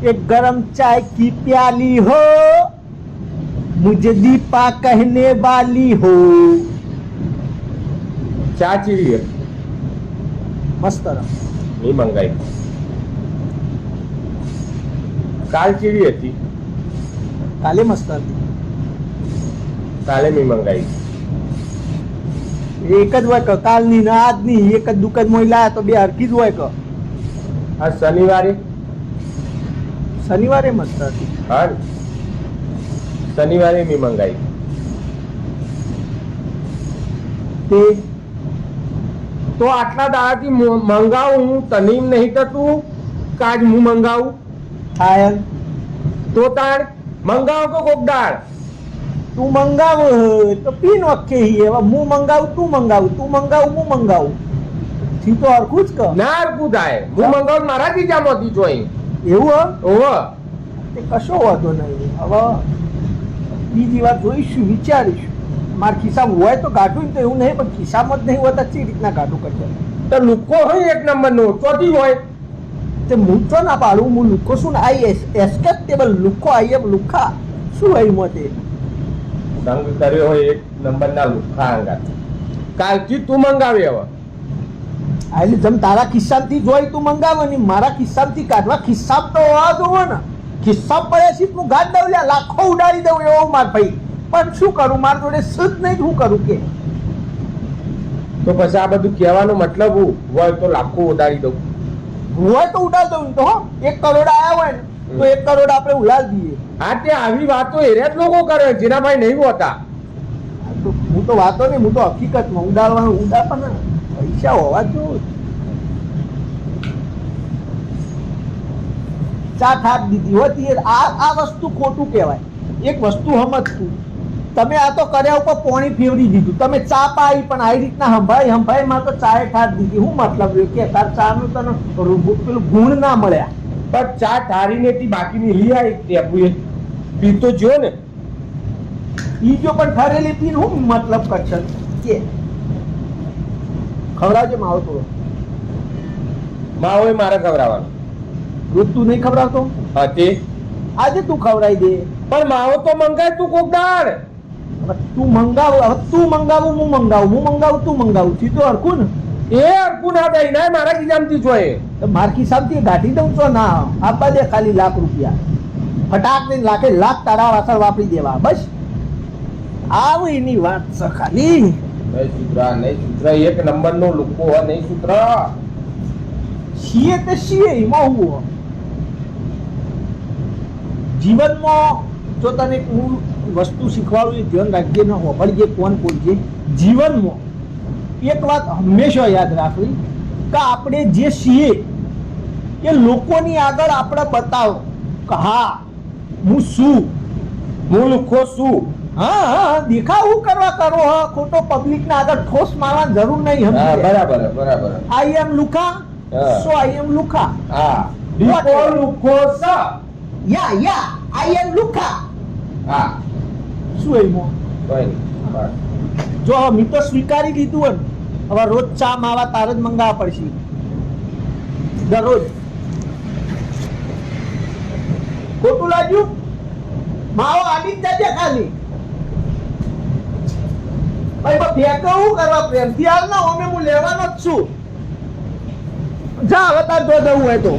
एक गरम चाय की प्याली हो मुझे दीपा कहने वाली हो। चहाची विहीर मस्त नहीं मी मंगाई। कालची बी थी। काले मस्त काले मी मंगाई। एकच वय क कालनी ना आजनी एकच दुकान महिला तो बिहार हरकीच वय क आज शनिवारी શનિવારે શનિવારે મસ્ત હતી હા શનિવારે મેં મંગાવી. તે તો આટલા દાડાથી મંગાવું હું તને નહીં થતું કાજ હું મંગાવું? થાય તો તાણ મંગાવો કો કોક દાળ? તું મંગાવ તો પીન વખે હી એવા હું મંગાવું તું મંગાવું તું મંગાવું હું મંગાવું. થી તો હરખું જ કર ના હરકું થાય. હું મંગાવું મારા ખીચામાંથી જોઈ એવું? હે? તે કશો વાંધો નહીં. હવે બીજી વાત જોઈશું વિચારીશું. મારા ખિસ્સામાં હોય તો કાઢું ને તો એવું નહીં પણ ખિસ્સામાં જ નહીં હોતા ચી રીતના કાઢું કરશે તો લુકો હોય એક નંબર નો ચોથી હોય. તે હું તો ના પાડું હું લુખો શું ને આઈ એસ્કેપટેબલ લુખો આઈ એમ લુખા. શું આવી મોતે સંગ કર્યો હોય એક નંબર ના લુખા અંગા કાલથી તું મંગાવી હવે. એટલે જેમ તારા ખિસ્સામાંથી જોઈ તું મંગાવવાની મારા ખિસ્સામાંથી કાઢવા. ખિસ્સા તો હોવા જોવો ને. ખિસ્સા પડે છે હું ગાડ દઉં લાખો ઉડાડી દઉં એવો માર ભાઈ. પણ શું કરું? મારા જોડે શુદ્ધ નહીં શું કરું કે? તો પછી આ બધું કહેવાનો મતલબ હું હોય તો લાખો ઉડાડી દઉં. હોય તો ઉડાડી દઉં તો હો. એક કરોડ આવ્યા હોય ને તો એક કરોડ આપણે ઉડાડ દઈએ. હા તે આવી વાતો એ જ લોકો કરે જીનાભાઈ નહીં હોતા. તો હું તો વાતો નહીં હું તો હકીકતમાં ઉડાડવાનું ઉડાડવા ને પૈસા હોવા જોઈએ ચા થાપ દીધી હોતી આ આ વસ્તુ ખોટું કહેવાય. એક વસ્તુ સમજતું. તમે આ તો કર્યા ઉપર પોણી ફેવરી દીધું. તમે ચા પાઈ પણ આવી રીતના હંભાઈ હંભાઈ માં તો ચાએ ઠાર દીધી. હું મતલબ કે તાર ચા નું તને પેલું ગુણ ના મળ્યા. પણ ચા ઠારીને તી બાકીની લઈ આવી ટેપુ એ પીતો જો ને. જો પણ ઠરેલી પીને હું મતલબ કરશે? કે ખવડાવજો માવો થોડો માવો મારે ખવડાવવાનો. દૂધ તું નહીં ખવડાવતો? હા આજે તું ખવડાવી દે. પણ માવો તો મંગાય તું કોક દાળ. તું મંગાવ હવે તું મંગાવું હું મંગાવું હું મંગાવું તું મંગાવું. સીધું હરખું ને. એ અરકું ના થાય ના મારા ખીજામથી છો એ માર ખિસ્સામાંથી ગાંઠી દઉં છો ના. આપવા દે ખાલી લાખ રૂપિયા. ફટાક ને લાખે લાખ તારા વાસણ વાપરી દેવા. બસ. આવ એની વાત છે ખાલી. નહીં સુધરા નહીં સુધરા એક નંબર નો લુકો નહીં સુધરા છીએ તે છીએ એમાં હું જીવનમાં જો તને હું વસ્તુ શીખવાડું એ ધ્યાન રાખજે, ન હોભળજે કોણ બોલજે જીવનમાં એક વાત હંમેશા યાદ રાખવી કે આપણે જે છીએ એ લોકોની આગળ આપણે બતાવો કે હા, હું શું? હું લુખો શું હા હા દેખાવું કરવા કરો હા ખોટો પબ્લિક ના આગળ ઠોસ મારવાની જરૂર નહીં હા બરાબર બરાબર. આઈ એમ લુખા સો આઈ એમ લુખા હા. દીપો લુખો સા યા યા આઈ એમ લુખા હા. શું એમાં. જો મેં તો સ્વીકારી લીધું હોય હવે રોજ ચા માવા તાર જ મંગાવવા પડશે. દરરોજ. ખોટું લાગ્યું? માવો આડી જ જજે ખાલી. ભાઈ બા ફેંકવું કરવા પ્રેમથી હાલ ના અમે હું લેવાનો જ છું. જા, હવે તાર જો જવું હોય તો.